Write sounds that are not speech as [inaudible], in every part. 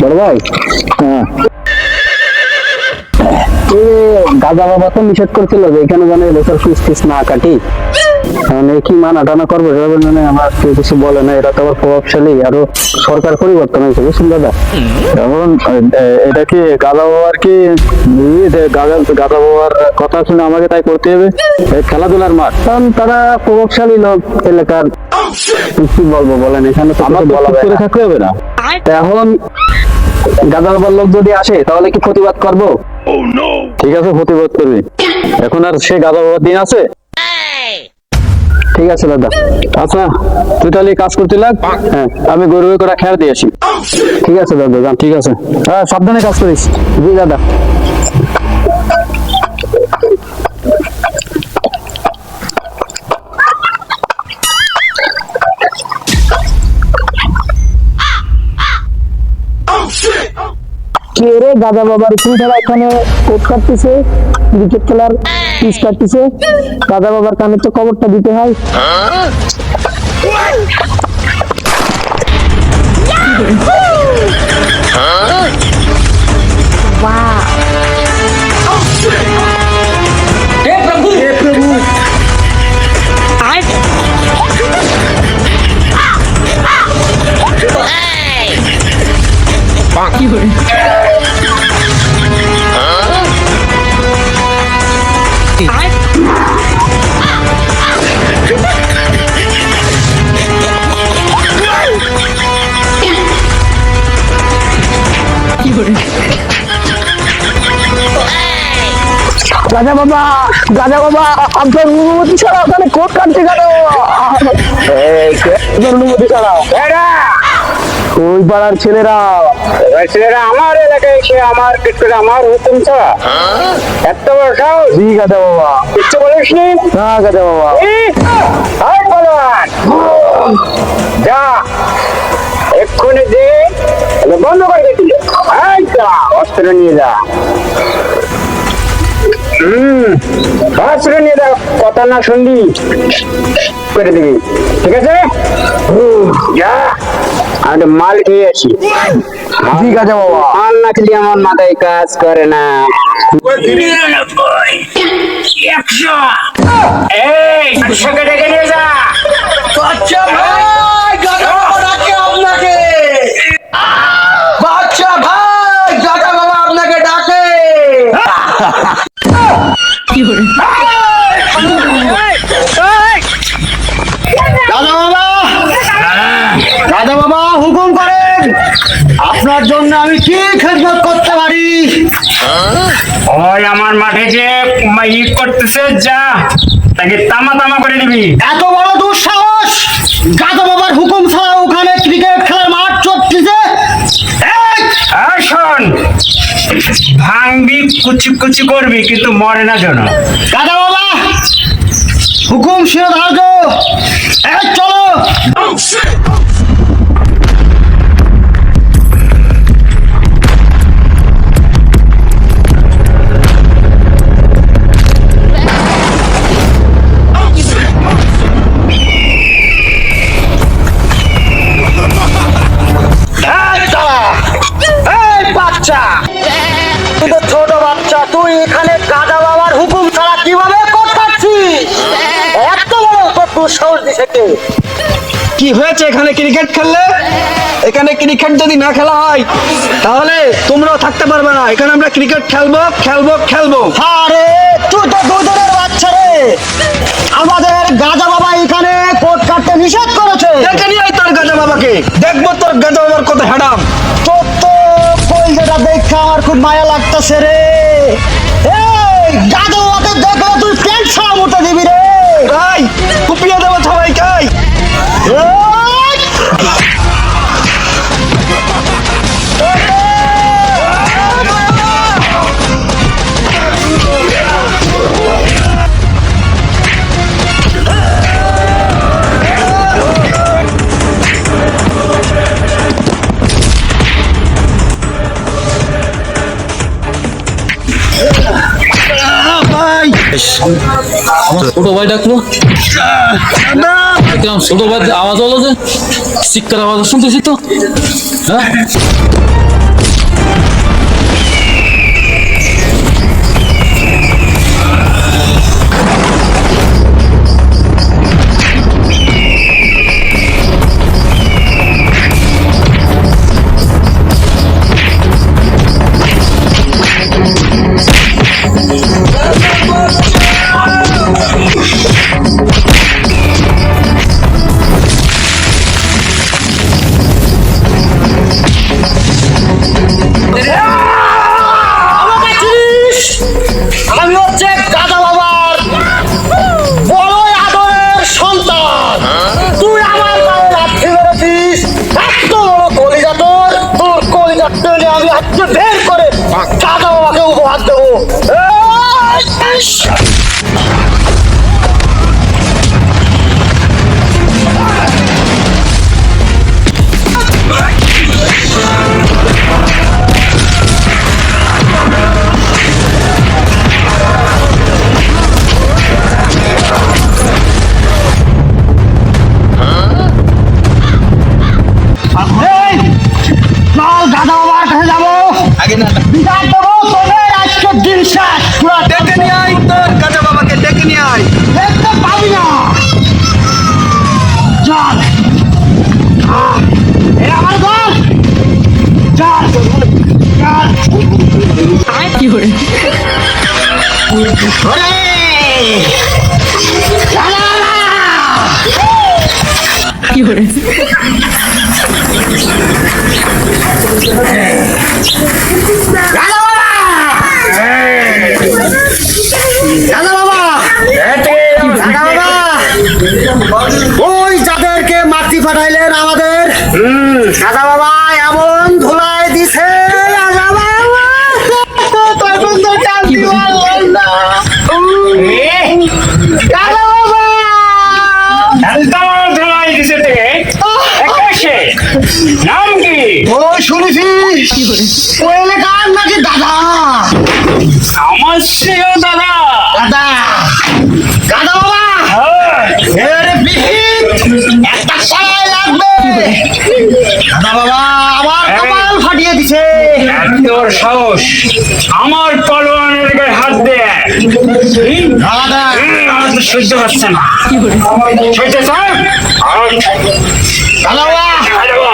বড় ভাই হ্যাঁ দাদা বাবা তো নিষেধ করছিল যে এখানে যেন এবছর ফিস ফিস না কাটি। মানে কি মানা টানা করব মানে আমার কেউ কিছু বলে না। এটা তো আবার প্রভাবশালী আরও সরকার পরিবর্তন হয়েছে বুঝছেন দাদা? এখন এটা কি গাদা বাবার কি গাদা বাবার কথা শুনে আমাকে তাই করতে হবে? খেলাধুলার মাঠ। কারণ তারা প্রভাবশালী লোক এলাকার। কি বলব বলেন এখানে তো আমার বলা। থাকলে হবে না। এখন গাদা বাবার লোক যদি আসে তাহলে কি প্রতিবাদ করব? ঠিক আছে প্রতিবাদ করবি। এখন আর সে গাদা বাবার দিন আছে? ঠিক আছে দাদা। আচ্ছা তুই তাহলে কাজ করতে লাগ। হ্যাঁ আমি গরু করে খেয়ার দিয়ে আসি ঠিক আছে দাদা যান ঠিক আছে। হ্যাঁ সাবধানে কাজ করিস। জি দাদা। কে রে দাদা বাবার তুমি তারা এখানে কোট কাটতেছে? ক্রিকেট খেলার পিচ কাটতেছে। দাদা বাবার কানে তো খবরটা দিতে হয়? গাজা বাবা গাজা বাবা আপনার অনুমতি ছাড়া ওখানে কোট কাটতে? আপনার অনুমতি ছাড়া ওই পাড়ার ছেলেরা ছেলেরা আমার এলাকায় এসে আমার পিঠে আমার হুকুম ছাড়া। এত বড় সাহস? জি গাজা বাবা। কিচ্ছু বলিস নি? না গাজা বাবা। বলবান যা এক্ষুনি যে বন্ধ করে এই যা অস্ত্র নিয়ে যা। হুম অস্ত্র নিয়ে যা কথা না শুনবি করে দিবি। ঠিক আছে? যা। আমি মাল খেয়ে আছি জি গাজা বাবা। মাল না খেলে আমার মাথায় কাজ করে না। একশো এই একশোকে ডেকে নিয়ে যা। বাচ্চা ভাই গাদা বাবা ডাকে আপনাকে। বাচ্চা ভাই গাদা বাবা আপনাকে ডাকে। [laughs] [laughs] দাদা ওই আমার মাঠে যে ই করতেছে যা তাকে তামা তামা করে দিবি। এত বড় দুঃসাহস! গাদা বাবার হুকুম ছাড়া ওখানে ক্রিকেট খেলার মাঠ চলতেছে শোন ভাঙবি কুচি কুচি করবি কিন্তু মরে না যেন। গাদা বাবা হুকুম শিরোধার্য। চলো। তুই তো ছোট বাচ্চা তুই এখানে গাদা বাবার হুকুম ছাড়া কীভাবে করতাছিস এত বড় তোর দুঃসাহস দিছে কে? কি হয়েছে এখানে ক্রিকেট খেললে? এখানে ক্রিকেট যদি না খেলা হয় তাহলে তোমরাও থাকতে পারবে না। এখানে আমরা ক্রিকেট খেলব খেলব খেলব। আরে তুই তো দুধের বাচ্চা রে। আমাদের গাজা বাবা এখানে কোট কাটতে নিষেধ করেছে। দেখে নিয়ে তোর গাজা বাবাকে। দেখব তোর গাজা বাবার কত হ্যাডাম। মায়া লাগতেছে রে আমার ছোট ভাই ডাকলো। দেখলাম ছোট ভাই আওয়াজ হলো যে শিক্ষার আওয়াজ শুনতেছি তো। হ্যাঁ? আজকে বের করে কাদা বাবাকে উপহার দেবো। বাবা! বাবা! ওই যাদেরকে মাতৃ পাঠাইলেন আমাদের বাবা এমন ওই এলাকার নাকি দাদা? আমার ছিল দাদা। দাদা। দাদা বাবা। এর বিহিত একটা সারাই লাগবে। দাদা বাবা আমার কপাল ফাটিয়ে দিছে। তোর সাহস। আমার পলোয়ানের গায়ে হাত দেয় দাদা। সহ্য হচ্ছে না। সহ্য স্যার দাদা বাবা।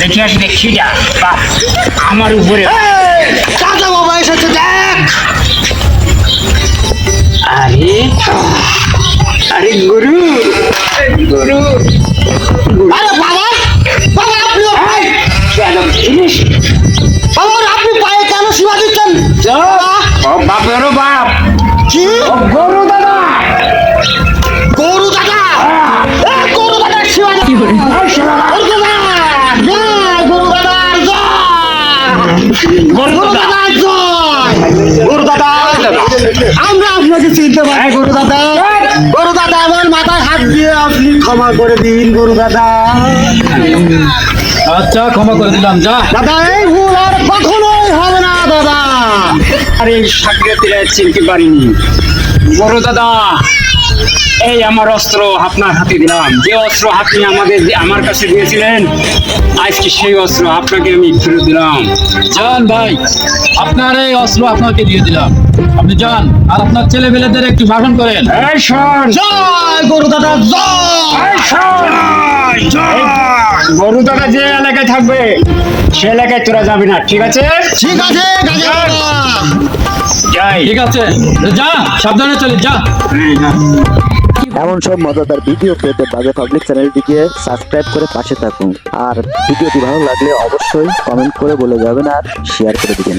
দেখি আসবে খিদা বাপ আমার উপরে। দাদা বাবা এসেছে দেখ। আরে আরে গুরু গুরু আরে বাবা বাবা আপনি কেন জিনিস বাবা আপনি পায়ে কেন সীমা দিচ্ছেন? বাবা, ও বাপেরও বাপ। কি? গরু গরু গরু দাদা। আমরা আপনাকে চিনতে পারি। গরু দাদা। গরু দাদা আমার মাথায় হাত দিয়ে আপনি ক্ষমা করে দিন গরু দাদা। আচ্ছা ক্ষমা করে দিলাম যা। দাদা এই ভুল আর কখনোই হবে না দাদা। আরে সাক্ষাৎ চিনতে পারিনি। বড় দাদা এই আমার অস্ত্র আপনার হাতে দিলাম। যে অস্ত্র আপনি আমাদের আমার কাছে দিয়েছিলেন, আজকে সেই অস্ত্র আপনাকে আমি ফেরত দিলাম। জান ভাই, আপনার এই অস্ত্র আপনাকে দিয়ে দিলাম। আপনি যান আর আপনার ছেলে মেয়েদের একটু শাসন করেন। এই জয় গরু দাদা জয়। এই গরু দাদা যে এলাকায় থাকবে সে এলাকায় তোরা যাবি না ঠিক আছে? ঠিক আছে যাই। ঠিক আছে যা সাবধানে চলে যা। এমন সব মজাদার ভিডিও পেতে বাজে পাবলিক চ্যানেলটিকে সাবস্ক্রাইব করে পাশে থাকুন। আর ভিডিওটি ভালো লাগলে অবশ্যই কমেন্ট করে বলে যাবেন আর শেয়ার করে দিবেন।